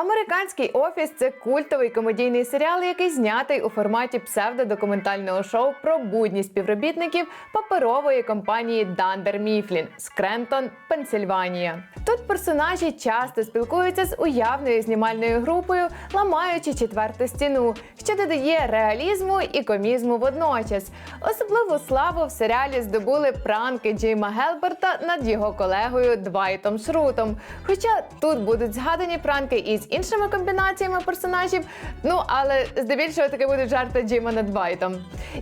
Американський офіс це культовий комедійний серіал, який знятий у форматі псевдодокументального шоу про будні співробітників паперової компанії Dunder Mifflin з Крентон, Пенсильванія. Тут персонажі часто спілкуються з уявною знімальною групою, ламаючи четверту стіну, що додає реалізму і комізму водночас. Особливу славу в серіалі здобули пранки Джейма Гелберта над його колегою Двайтом Шрутом. Хоча тут будуть згадані пранки із іншими комбінаціями персонажів, ну але здебільшого таки будуть жарти Джима над Двайтом.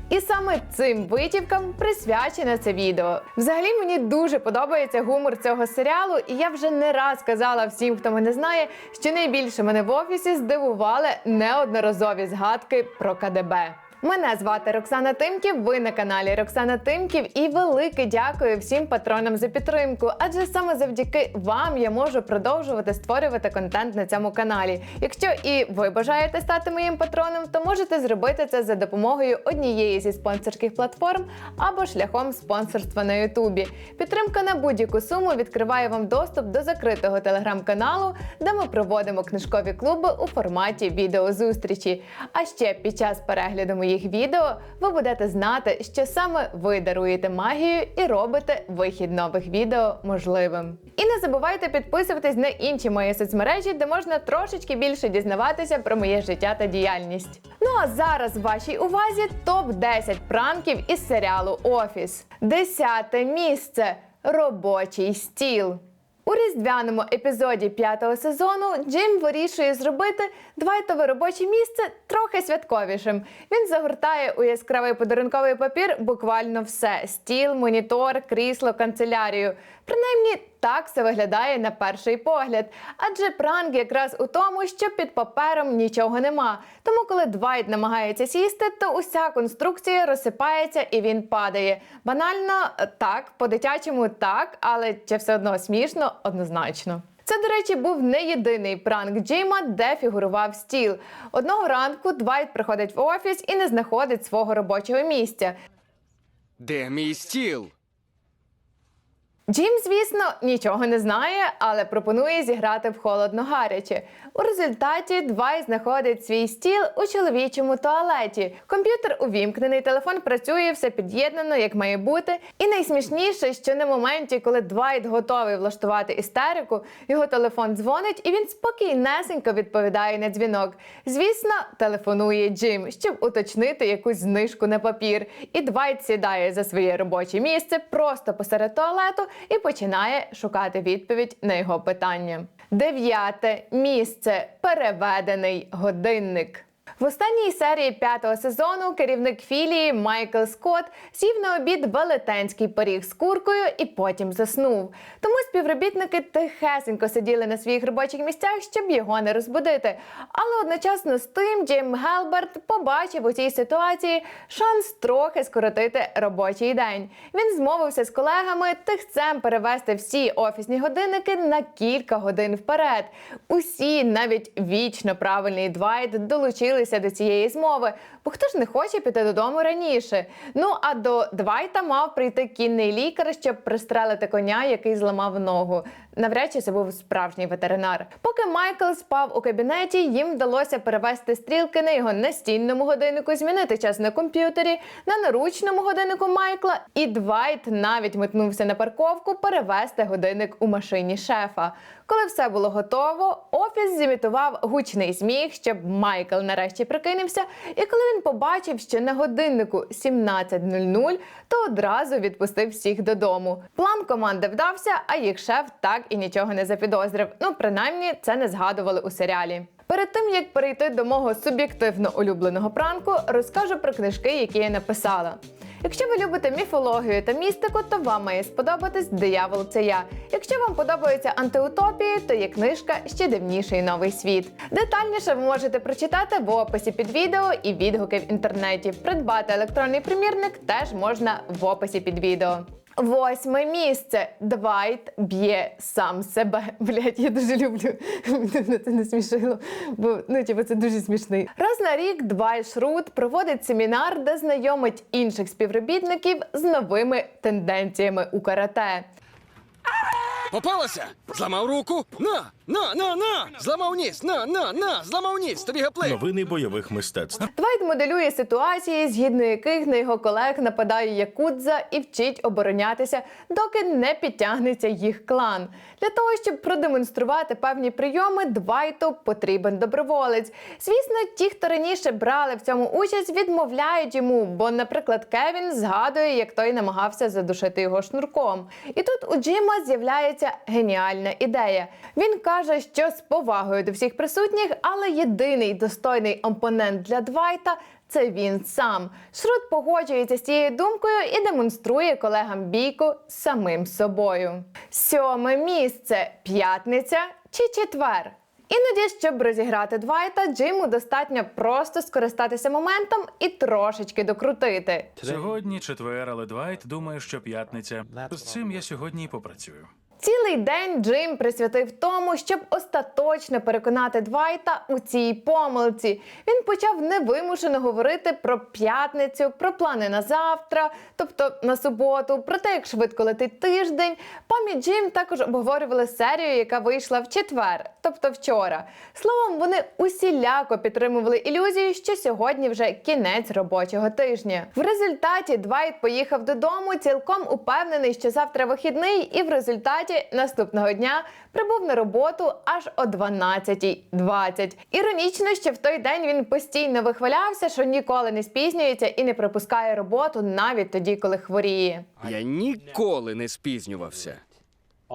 І саме цим витівкам присвячене це відео. Взагалі мені дуже подобається гумор цього серіалу, і я вже не раз казала всім, хто мене знає, що найбільше мене в офісі здивували неодноразові згадки про КДБ. Мене звати Роксана Тимків. Ви на каналі Роксана Тимків. І велике дякую всім патронам за підтримку. Адже саме завдяки вам я можу продовжувати створювати контент на цьому каналі. Якщо і ви бажаєте стати моїм патроном, то можете зробити це за допомогою однієї зі спонсорських платформ або шляхом спонсорства на Ютубі. Підтримка на будь-яку суму відкриває вам доступ до закритого телеграм-каналу, де ми проводимо книжкові клуби у форматі відеозустрічі. А ще під час перегляду моїх відео ви будете знати, що саме ви даруєте магію і робите вихід нових відео можливим. І не забувайте підписуватись на інші мої соцмережі, де можна трошечки більше дізнаватися про моє життя та діяльність. Ну а зараз в вашій увазі топ 10 пранків із серіалу Офіс. Десяте місце робочий стіл. У різдвяному епізоді п'ятого сезону Джим вирішує зробити Двайтове робоче місце трохи святковішим. Він загортає у яскравий подарунковий папір буквально все: стіл, монітор, крісло, канцелярію. Принаймні так це виглядає на перший погляд. Адже пранк якраз у тому, що під папером нічого нема. Тому, коли Двайт намагається сісти, то уся конструкція розсипається і він падає. Банально е, так, по-дитячому так, але чи все одно смішно однозначно. Це, до речі, був не єдиний пранк Джима, де фігурував стіл. Одного ранку Двайт приходить в офіс і не знаходить свого робочого місця. Де мій стіл? Джим, звісно, нічого не знає, але пропонує зіграти в холодно гаряче. У результаті Двай знаходить свій стіл у чоловічому туалеті. Комп'ютер увімкнений, телефон працює, все під'єднано, як має бути. І найсмішніше, що на моменті, коли Двайт готовий влаштувати істерику, його телефон дзвонить, і він спокійнесенько відповідає на дзвінок. Звісно, телефонує Джим, щоб уточнити якусь знижку на папір. І Двайт сідає за своє робоче місце просто посеред туалету і починає шукати відповідь на його питання. Дев'яте місце переведений годинник. В останній серії п'ятого сезону керівник філії Майкл Скотт сів на обід велетенський пиріг з куркою і потім заснув. Тому співробітники тихесенько сиділи на своїх робочих місцях, щоб його не розбудити. Але одночасно з тим Джим Гелберт побачив у цій ситуації шанс трохи скоротити робочий день. Він змовився з колегами тихцем перевести всі офісні годинники на кілька годин вперед. Усі, навіть вічно правильний Двайт, долучилися до цієї змови, бо хто ж не хоче піти додому раніше. Ну а до Двайта мав прийти кінний лікар, щоб пристрелити коня, який зламав ногу. Навряд чи це був справжній ветеринар. Поки Майкл спав у кабінеті, їм вдалося перевести стрілки на його настінному годиннику, змінити час на комп'ютері, на наручному годиннику Майкла. І Двайт навіть метнувся на парковку перевести годинник у машині шефа. Коли все було готово, офіс зімітував гучний сміх, щоб Майкл нарешті прикинувся. І коли він побачив, що на годиннику 17.00, то одразу відпустив всіх додому. План команди вдався, а їх шеф так і нічого не запідозрив. Ну, принаймні, це не згадували у серіалі. Перед тим як перейти до мого суб'єктивно улюбленого пранку, розкажу про книжки, які я написала. Якщо ви любите міфологію та містику, то вам має сподобатись Диявол це я. Якщо вам подобаються антиутопії, то є книжка ще дивніший новий світ. Детальніше ви можете прочитати в описі під відео і відгуки в інтернеті. Придбати електронний примірник теж можна в описі під відео. Восьме місце. Двайт б'є сам себе. Блять, я дуже люблю. Це не смішило, бо ну типу, це дуже смішний. Раз на рік Двайт Шрут проводить семінар, де знайомить інших співробітників з новими тенденціями у карате. Попалася? Зламав руку? На! На, на, на! Зламав ніс! На, на, на! Зламав ніс! Тобі гаплик! Новини бойових мистецтв. Двайт моделює ситуації, згідно яких на його колег нападає якудза і вчить оборонятися, доки не підтягнеться їх клан. Для того щоб продемонструвати певні прийоми, Двайту потрібен доброволець. Звісно, ті, хто раніше брали в цьому участь, відмовляють йому. Бо, наприклад, Кевін згадує, як той намагався задушити його шнурком. І тут у Джима з'являється геніальна ідея. Він каже, що з повагою до всіх присутніх, але єдиний достойний опонент для Двайта це він сам. Шрут погоджується з цією думкою і демонструє колегам бійку самим собою. Сьоме місце п'ятниця чи четвер. Іноді, щоб розіграти Двайта, Джиму достатньо просто скористатися моментом і трошечки докрутити. Сьогодні четвер, але Двайт думає, що п'ятниця. З цим я сьогодні і попрацюю. Цілий день Джим присвятив тому, щоб остаточно переконати Двайта у цій помилці. Він почав невимушено говорити про п'ятницю, про плани на завтра, тобто на суботу, про те, як швидко летить тиждень. Пам і Джим також обговорювали серію, яка вийшла в четвер, тобто вчора. Словом, вони усіляко підтримували ілюзію, що сьогодні вже кінець робочого тижня. В результаті Двайт поїхав додому, цілком упевнений, що завтра вихідний, і в результаті наступного дня прибув на роботу аж о 12.20. Іронічно, що в той день він постійно вихвалявся, що ніколи не спізнюється і не пропускає роботу навіть тоді, коли хворіє. Я ніколи не спізнювався.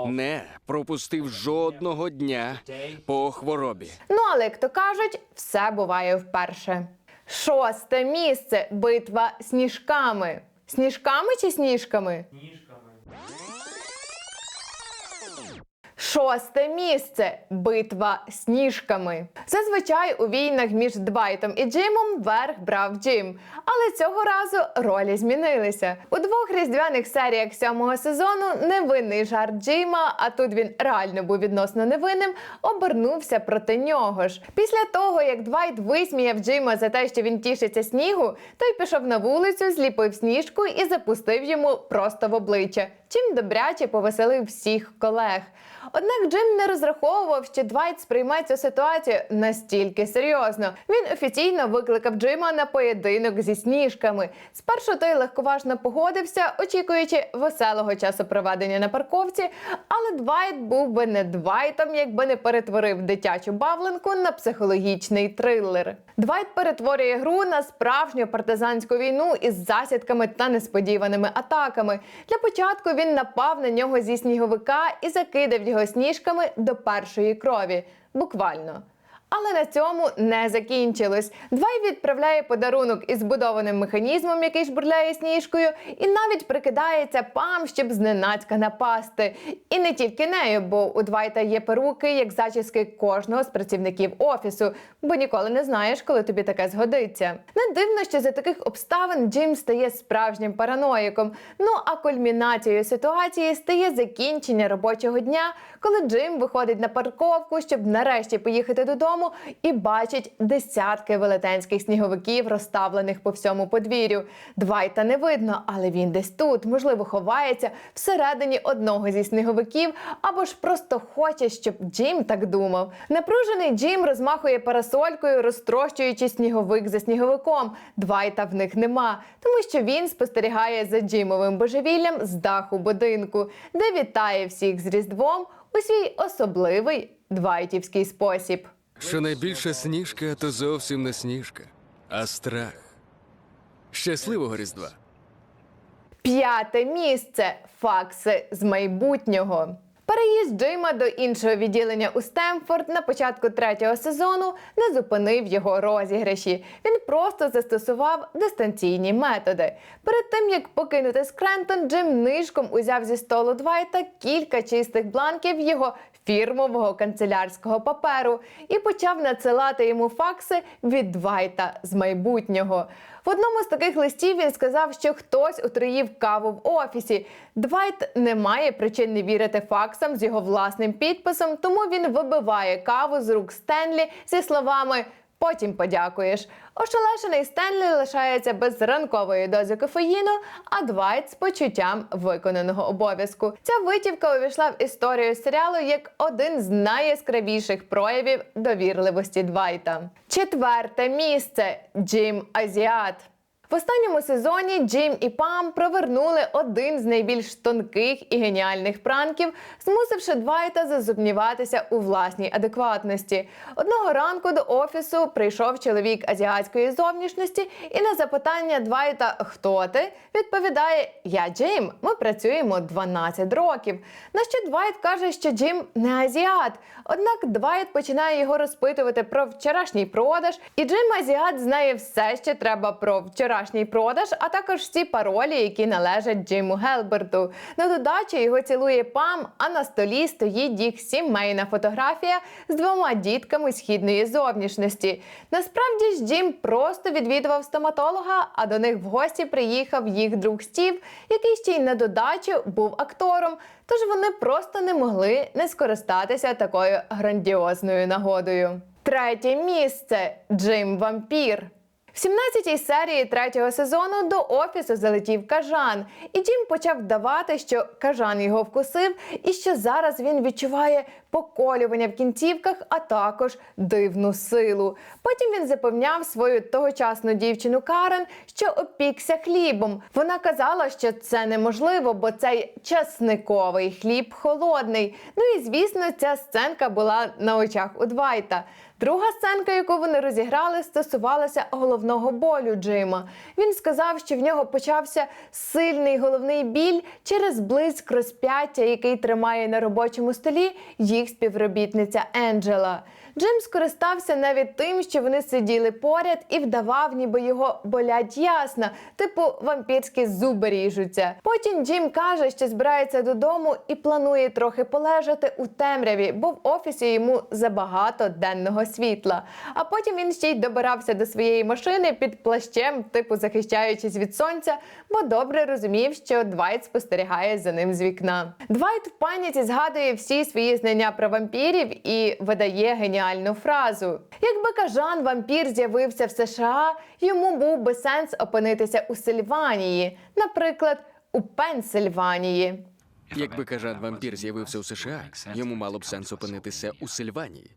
Не пропустив жодного дня по хворобі. Ну але як то кажуть, все буває вперше. Шосте місце битва сніжками. Сніжками чи сніжками? Шосте місце битва сніжками. Зазвичай у війнах між Двайтом і Джимом верх брав Джим. Але цього разу ролі змінилися. У двох різдвяних серіях сьомого сезону невинний жарт Джима, а тут він реально був відносно невинним, обернувся проти нього ж. Після того, як Двайт висміяв Джима за те, що він тішиться снігу, той пішов на вулицю, зліпив сніжку і запустив йому просто в обличчя, чим добряче повеселив всіх колег. Однак Джим не розраховував, що Двайт сприйме цю ситуацію настільки серйозно. Він офіційно викликав Джима на поєдинок зі сніжками. Спершу той легковажно погодився, очікуючи веселого часу проведення на парковці. Але Двайт був би не Двайтом, якби не перетворив дитячу бавленку на психологічний трилер. Двайт перетворює гру на справжню партизанську війну із засідками та несподіваними атаками. Для початку він напав на нього зі сніговика і закидав його сніжками до першої крові. Буквально. Але на цьому не закінчилось. Двай відправляє подарунок із збудованим механізмом, який жбурляє сніжкою, і навіть прикидається пам, щоб зненацька напасти. І не тільки нею, бо у Двайта є перуки, як зачіски кожного з працівників офісу, бо ніколи не знаєш, коли тобі таке згодиться. Не дивно, що за таких обставин Джим стає справжнім параноїком. Ну а кульмінацією ситуації стає закінчення робочого дня, коли Джим виходить на парковку, щоб нарешті поїхати додому, і бачить десятки велетенських сніговиків, розставлених по всьому подвір'ю. Двайта не видно, але він десь тут, можливо, ховається всередині одного зі сніговиків, або ж просто хоче, щоб Джим так думав. Напружений Джим розмахує парасолькою, розтрощуючи сніговик за сніговиком. Двайта в них нема, тому що він спостерігає за Джимовим божевіллям з даху будинку, де вітає всіх з Різдвом у свій особливий двайтівський спосіб. Що найбільша сніжка, то зовсім не сніжка, а страх. Щасливого Різдва! П'яте місце факси з майбутнього. Переїзд Джима до іншого відділення у Стемфорд на початку третього сезону не зупинив його розіграші. Він просто застосував дистанційні методи. Перед тим як покинути Скрентон, Джим нишком узяв зі столу Двайта кілька чистих бланків його фірмового канцелярського паперу і почав надсилати йому факси від Двайта з майбутнього. В одному з таких листів він сказав, що хтось отруїв каву в офісі. Двайт не має причин не вірити факсам з його власним підписом, тому він вибиває каву з рук Стенлі зі словами Потім подякуєш. Ошелешений Стенлі лишається без ранкової дози кофеїну, а Двайт з почуттям виконаного обов'язку. Ця витівка увійшла в історію серіалу як один з найяскравіших проявів довірливості Двайта. Четверте місце Джим Азіат. В останньому сезоні Джим і Пам провернули один з найбільш тонких і геніальних пранків, змусивши Двайта зазубніватися у власній адекватності. Одного ранку до офісу прийшов чоловік азіатської зовнішності, і на запитання Двайта Хто ти? відповідає: Я Джим. Ми працюємо 12 років. На що Двайт каже, що Джим не азіат. Однак Двайт починає його розпитувати про вчорашній продаж, і Джим Азіат знає все, що треба про вчорашній продаж, а також всі паролі, які належать Джиму Гелберту. На додачу його цілує Пам, а на столі стоїть їх сімейна фотографія з двома дітками східної зовнішності. Насправді ж Джим просто відвідував стоматолога, а до них в гості приїхав їх друг Стів, який ще й на додачу був актором. Тож вони просто не могли не скористатися такою грандіозною нагодою. Третє місце Джим Вампір. В 17-й серії третього сезону до офісу залетів кажан, і Джим почав вдавати, що кажан його вкусив, і що зараз він відчуває поколювання в кінцівках, а також дивну силу. Потім він запевняв свою тогочасну дівчину Карен, що опікся хлібом. Вона казала, що це неможливо, бо цей часниковий хліб холодний. Ну і звісно, ця сценка була на очах у Двайта. Друга сценка, яку вони розіграли, стосувалася головного болю Джима. Він сказав, що в нього почався сильний головний біль через блиск розп'яття, який тримає на робочому столі їх співробітниця Енджела. Джим скористався навіть тим, що вони сиділи поряд і вдавав, ніби його болять ясна, типу вампірські зуби ріжуться. Потім Джим каже, що збирається додому і планує трохи полежати у темряві, бо в офісі йому забагато денного світла. А потім він ще й добирався до своєї машини під плащем, типу захищаючись від сонця, бо добре розумів, що Двайт спостерігає за ним з вікна. Двайт в паніці згадує всі свої знання про вампірів і видає геніальну фразу: якби кажан вампір з'явився в США, йому був би сенс опинитися у Сильванії, наприклад, у Пенсильванії. Якби кажан вампір з'явився у США, йому мало б сенс опинитися у Сильванії,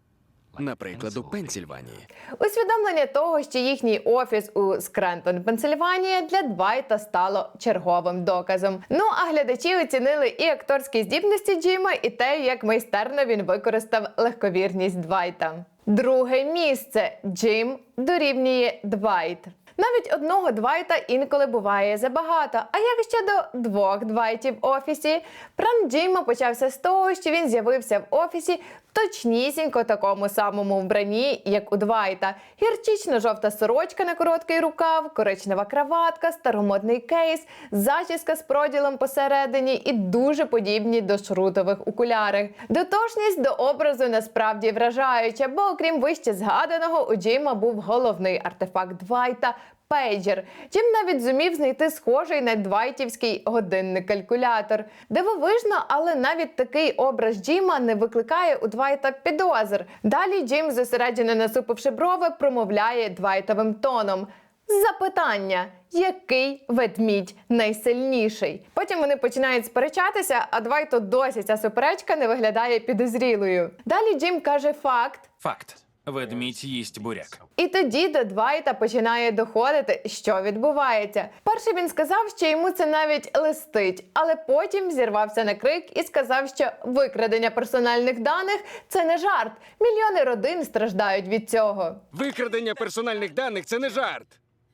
наприклад, у Пенсільванії. Усвідомлення того, що їхній офіс у Скрентон, Пенсильванія, для Двайта стало черговим доказом. Ну а глядачі оцінили і акторські здібності Джима, і те, як майстерно він використав легковірність Двайта. Друге місце Джим дорівнює Двайт. Навіть одного Двайта інколи буває забагато. А як щодо двох Двайтів в офісі? Пранк Джима почався з того, що він з'явився в офісі точнісінько такому самому вбранні, як у Двайта. Гірчично-жовта сорочка на короткий рукав, коричнева краватка, старомодний кейс, зачіска з проділом посередині і дуже подібні до шрутових окулярів. Дотошність до образу насправді вражаюча, бо окрім вище згаданого, у Джима був головний артефакт Двайта. Пейджер. Джим навіть зумів знайти схожий на двайтівський годинник-калькулятор. Дивовижно, але навіть такий образ Джима не викликає у Двайта підозр. Далі Джим, зосереджено насупивши брови, промовляє Двайтовим тоном. Запитання, який ведмідь найсильніший? Потім вони починають сперечатися, а Двайту досі ця суперечка не виглядає підозрілою. Далі Джим каже факт, Факт. Ведмідь їсть буряк. і тоді до Двайта починає доходити, що відбувається. Перше він сказав, що йому це навіть листить, але потім зірвався на крик і сказав, що викрадення персональних даних це не жарт. Мільйони родин страждають від цього. Викрадення персональних даних це не жарт.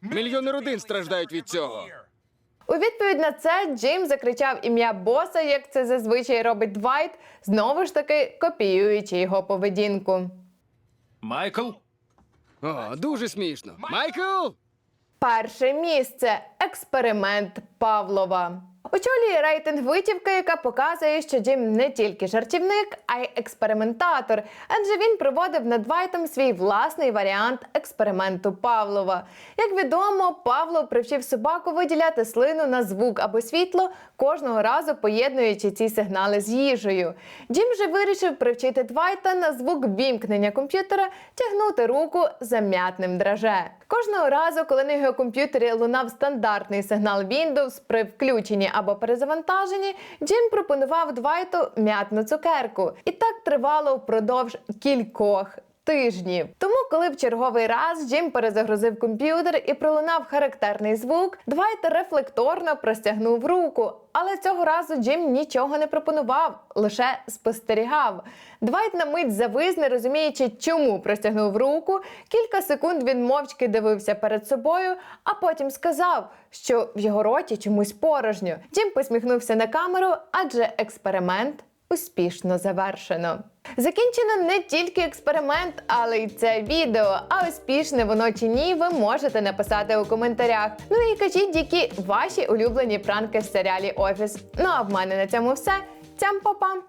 Мільйони родин страждають від цього. У відповідь на це Джим закричав ім'я боса, як це зазвичай робить Двайт, знову ж таки копіюючи його поведінку. Майкл, О, дуже смішно. Майкл! Перше місце експеримент Павлова. Очолює рейтинг витівка, яка показує, що Джим не тільки жартівник, а й експериментатор, адже він проводив над Вайтом свій власний варіант експерименту Павлова. Як відомо, Павло привчив собаку виділяти слину на звук або світло, кожного разу поєднуючи ці сигнали з їжею. Джим же вирішив привчити Двайта на звук вімкнення комп'ютера тягнути руку за м'ятним драже. Кожного разу, коли на його комп'ютері лунав стандартний сигнал Windows при включенні або перезавантажені, Джим пропонував Двайту м'ятну цукерку. І так тривало впродовж кількох. Тижнів тому, коли в черговий раз Джим перезагрузив комп'ютер і пролунав характерний звук, Двайт рефлекторно простягнув руку. Але цього разу Джим нічого не пропонував, лише спостерігав. Двайт на мить завис, не розуміючи, чому простягнув руку. Кілька секунд він мовчки дивився перед собою, а потім сказав, що в його роті чомусь порожньо. Джим посміхнувся на камеру, адже експеримент успішно завершено. Закінчено не тільки експеримент, але й це відео. А успішне воно чи ні, ви можете написати у коментарях. Ну і кажіть, які ваші улюблені пранки в серіалі Офіс. Ну а в мене на цьому все. Цям па-па!